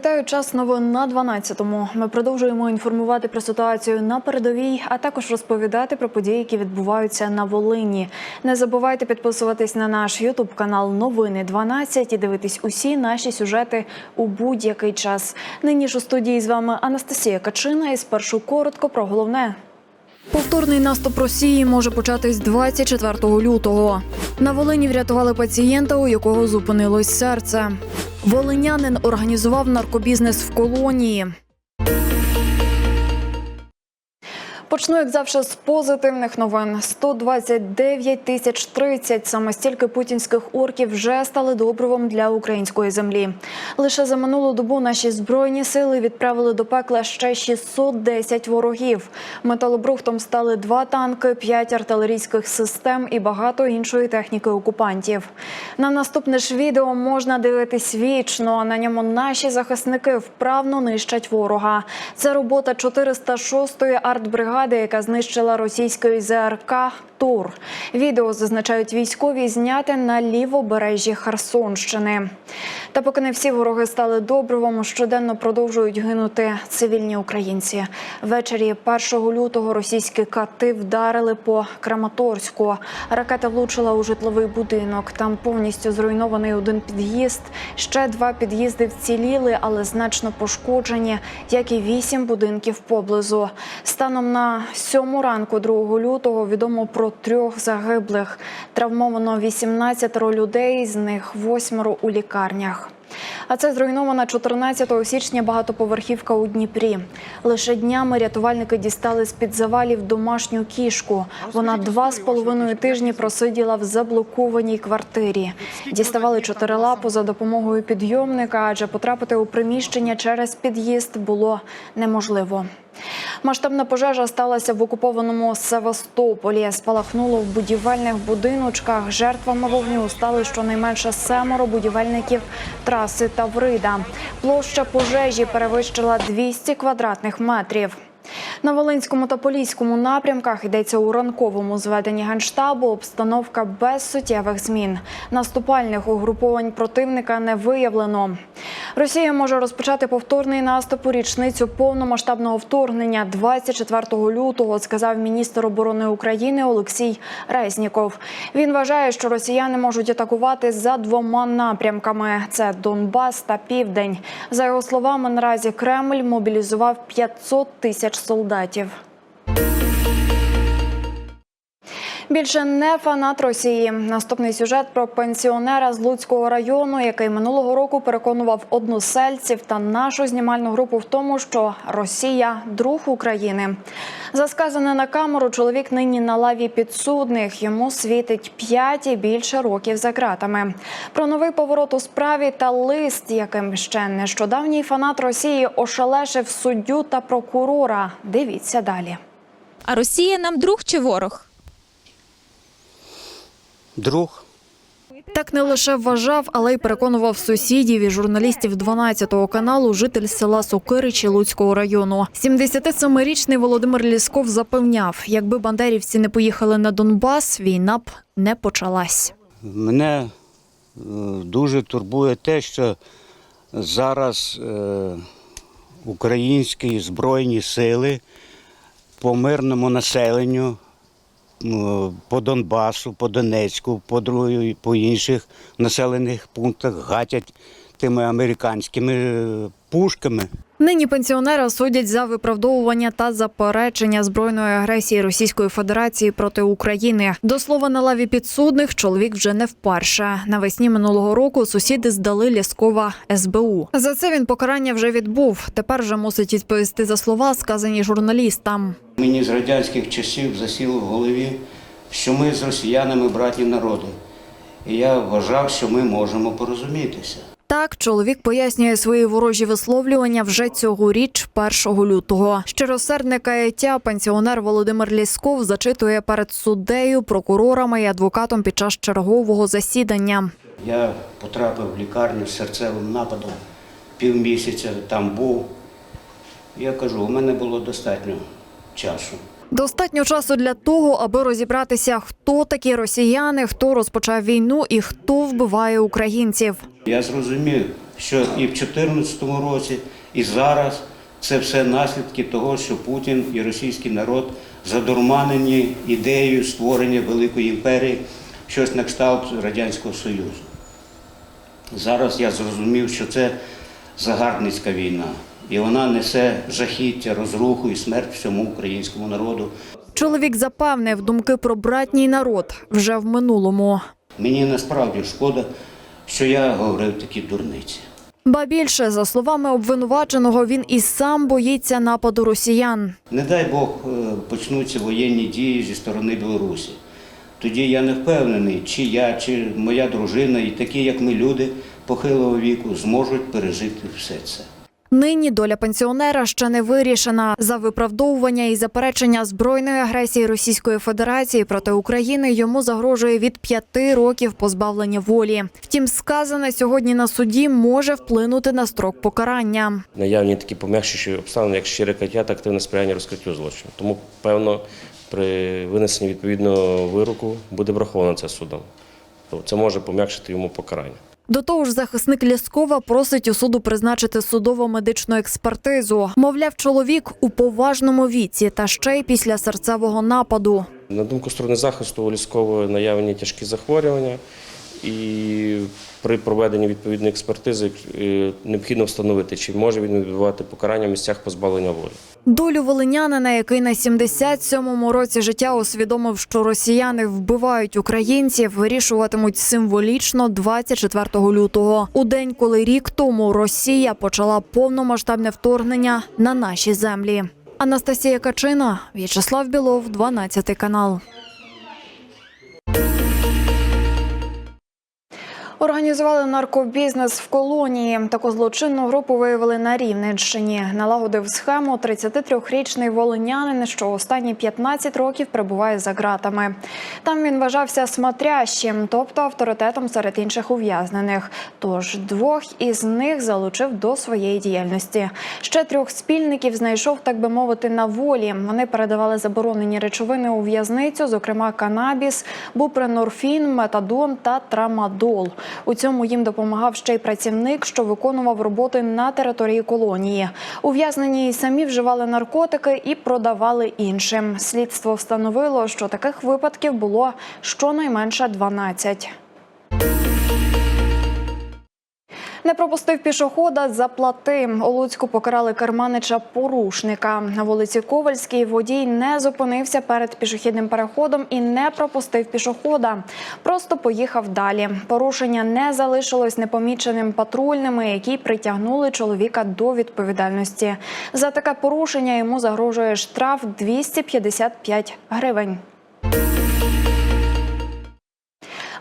Вітаю час новин на 12-му. Ми продовжуємо інформувати про ситуацію на передовій, а також розповідати про події, які відбуваються на Волині. Не забувайте підписуватись на наш Ютуб канал Новини 12 і дивитись усі наші сюжети у будь-який час. Нині ж у студії з вами Анастасія Качина. І спершу коротко про головне. Повторний наступ Росії може початись 24 лютого. На Волині врятували пацієнта, у якого зупинилось серце. Волинянин організував наркобізнес в колонії. Почну, як завжди, з позитивних новин. 129 тисяч 30 саме стільки путінських орків вже стали добривом для української землі. Лише за минулу добу наші збройні сили відправили до пекла ще 610 ворогів. Металобрухтом стали два танки, п'ять артилерійських систем і багато іншої техніки окупантів. На наступне ж відео можна дивитись вічно. На ньому наші захисники вправно нищать ворога. Це робота 406-ї артбригади, яка знищила російський ЗРК Тур. Відео зазначають військові зняте на лівобережжі Херсонщини. Та поки не всі вороги стали добривом, щоденно продовжують гинути цивільні українці. Ввечері 1 лютого російські кати вдарили по Краматорську. Ракета влучила у житловий будинок. Там повністю зруйнований один під'їзд. Ще два під'їзди вціліли, але значно пошкоджені, як і вісім будинків поблизу. Станом на сьому ранку 2 лютого відомо про трьох загиблих. Травмовано 18 людей, з них восьмеро у лікарнях. А це зруйнована 14 січня багатоповерхівка у Дніпрі. Лише днями рятувальники дістали з під завалів домашню кішку. Вона два з половиною тижні просиділа в заблокованій квартирі. Діставали чотирилапу за допомогою підйомника, адже потрапити у приміщення через під'їзд було неможливо. Масштабна пожежа сталася в окупованому Севастополі. Спалахнуло в будівельних будиночках. Жертвами вогню стали щонайменше семеро будівельників траси Таврида. Площа пожежі перевищила 200 квадратних метрів. На Волинському та Поліському напрямках йдеться у ранковому зведенні генштабу. Обстановка без суттєвих змін. Наступальних угруповань противника не виявлено. Росія може розпочати повторний наступ у річницю повномасштабного вторгнення 24 лютого, сказав міністр оборони України Олексій Резніков. Він вважає, що росіяни можуть атакувати за двома напрямками: це Донбас та Південь. За його словами, наразі Кремль мобілізував 500 тисяч солдатів. Більше не фанат Росії. Наступний сюжет про пенсіонера з Луцького району, який минулого року переконував односельців та нашу знімальну групу в тому, що Росія друг України. За сказане на камеру, чоловік нині на лаві підсудних. Йому світить 5 і більше років за ґратами. Про новий поворот у справі та лист, яким ще нещодавній фанат Росії ошелешив суддю та прокурора. Дивіться далі. А Росія нам друг чи ворог? Друг. Так не лише вважав, але й переконував сусідів і журналістів 12-го каналу житель села Сокиричі Луцького району. 77-річний Володимир Лісков запевняв, якби бандерівці не поїхали на Донбас, війна б не почалась. Мене е, дуже турбує те, що зараз е, українські збройні сили по мирному населенню по Донбасу, по Донецьку, по, другій- по інших населених пунктах гатять тими американськими е, пушками. Нині пенсіонера судять за виправдовування та заперечення збройної агресії Російської Федерації проти України. До слова на лаві підсудних чоловік вже не вперше. Навесні минулого року сусіди здали Ляскова СБУ. За це він покарання вже відбув. Тепер вже мусить відповісти за слова, сказані журналістам. Мені з радянських часів засіло в голові, що ми з росіянами браті народи. І я вважав, що ми можемо порозумітися. Так, чоловік пояснює свої ворожі висловлювання вже цьогоріч, 1 лютого. Щиросердне каяття пенсіонер Володимир Лісков зачитує перед суддею, прокурорами і адвокатом під час чергового засідання. Я потрапив в лікарню з серцевим нападом, півмісяця там був. Я кажу, у мене було достатньо часу. Достатньо часу для того, аби розібратися, хто такі росіяни, хто розпочав війну і хто вбиває українців. Я зрозумів, що і в 2014 році, і зараз це все наслідки того, що Путін і російський народ задурманені ідеєю створення великої імперії, щось на кшталт Радянського Союзу. Зараз я зрозумів, що це загарбницька війна, і вона несе жахіття, розруху і смерть всьому українському народу. Чоловік запевнив, думки про братній народ вже в минулому. Мені насправді шкода, що я говорив такі дурниці. Ба більше, за словами обвинуваченого, він і сам боїться нападу росіян. Не дай Бог е, почнуться воєнні дії зі сторони Білорусі. Тоді я не впевнений, чи я, чи моя дружина, і такі, як ми, люди похилого віку, зможуть пережити все це. Нині доля пенсіонера ще не вирішена. За виправдовування і заперечення збройної агресії Російської Федерації проти України йому загрожує від п'яти років позбавлення волі. Втім, сказане сьогодні на суді може вплинути на строк покарання. наявні такі пом'якшуючі обставини, як щире каття та активне сприяння розкриттю злочину. Тому, певно, при винесенні відповідного вироку буде враховано це судом. Тобто Це може пом'якшити йому покарання. До того ж, захисник Ляскова просить у суду призначити судово-медичну експертизу. Мовляв, чоловік у поважному віці та ще й після серцевого нападу. На думку сторони захисту, у Ліскової наявні тяжкі захворювання, і при проведенні відповідної експертизи е, необхідно встановити, чи може він відбувати покарання в місцях позбавлення волі. Долю волинянина, який на 77-му році життя усвідомив, що росіяни вбивають українців, вирішуватимуть символічно 24 лютого, у день, коли рік тому Росія почала повномасштабне вторгнення на наші землі. Анастасія Качина, В'ячеслав Білов, 12 канал. Організували наркобізнес в колонії. Таку злочинну групу виявили на Рівненщині. Налагодив схему 33-річний волинянин, що останні 15 років перебуває за ґратами. Там він вважався смотрящим, тобто авторитетом серед інших ув'язнених. Тож двох із них залучив до своєї діяльності. Ще трьох спільників знайшов, так би мовити, на волі. Вони передавали заборонені речовини у в'язницю, зокрема канабіс, бупренорфін, метадон та трамадол. У цьому їм допомагав ще й працівник, що виконував роботи на території колонії. Ув'язнені самі вживали наркотики і продавали іншим. Слідство встановило, що таких випадків було щонайменше 12. Не пропустив пішохода, заплати. У Луцьку покарали керманича порушника. На вулиці Ковальській водій не зупинився перед пішохідним переходом і не пропустив пішохода. Просто поїхав далі. Порушення не залишилось непоміченим патрульними, які притягнули чоловіка до відповідальності. За таке порушення йому загрожує штраф 255 гривень.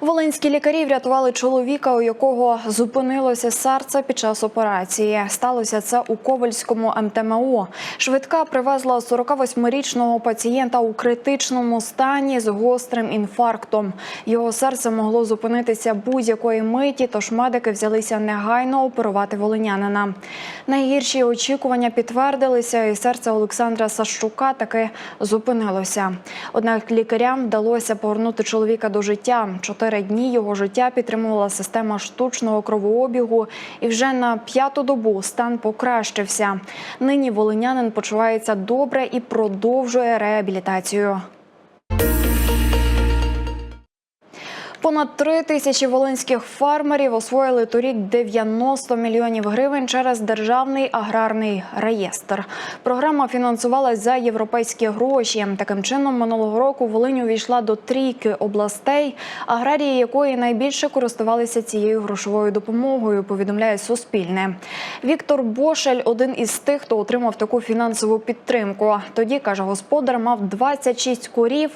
Волинські лікарі врятували чоловіка, у якого зупинилося серце під час операції. Сталося це у Ковальському МТМО. Швидка привезла 48-річного пацієнта у критичному стані з гострим інфарктом. Його серце могло зупинитися будь-якої миті, тож медики взялися негайно оперувати волинянина. Найгірші очікування підтвердилися, і серце Олександра Сащука таки зупинилося. Однак лікарям вдалося повернути чоловіка до життя. Чотири дні його життя підтримувала система штучного кровообігу, і вже на п'яту добу стан покращився. Нині волинянин почувається добре і продовжує реабілітацію. Понад три тисячі волинських фермерів освоїли торік 90 мільйонів гривень через державний аграрний реєстр. Програма фінансувалась за європейські гроші. Таким чином, минулого року Волинь увійшла до трійки областей, аграрії якої найбільше користувалися цією грошовою допомогою. Повідомляє Суспільне. Віктор Бошель один із тих, хто отримав таку фінансову підтримку. Тоді каже, господар мав 26 корів,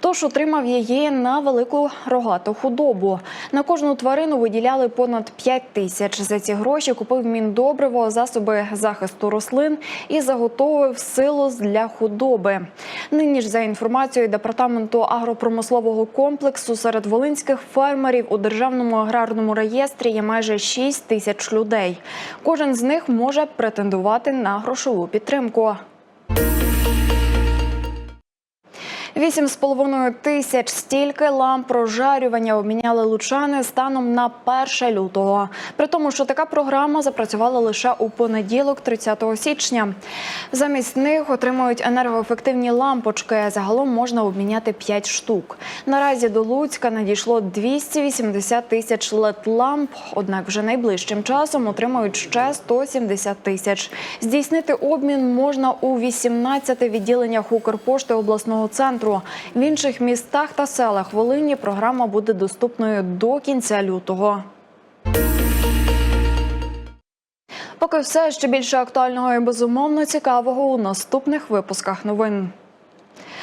тож отримав її на велику рогату худобу. На кожну тварину виділяли понад 5 тисяч. За ці гроші купив міндобриво, засоби захисту рослин і заготовив силос для худоби. Нині ж за інформацією департаменту агропромислового комплексу серед волинських фермерів у державному аграрному реєстрі є майже 6 тисяч людей. Кожен з них може претендувати на грошову підтримку. Вісім з половиною тисяч стільки ламп прожарювання обміняли лучани станом на 1 лютого. При тому, що така програма запрацювала лише у понеділок, 30 січня. Замість них отримують енергоефективні лампочки. Загалом можна обміняти 5 штук. Наразі до Луцька надійшло 280 тисяч LED-ламп, однак вже найближчим часом отримають ще 170 тисяч. Здійснити обмін можна у 18 відділеннях Укрпошти обласного центру. В інших містах та селах Волині програма буде доступною до кінця лютого. Поки все ще більше актуального і безумовно цікавого у наступних випусках новин.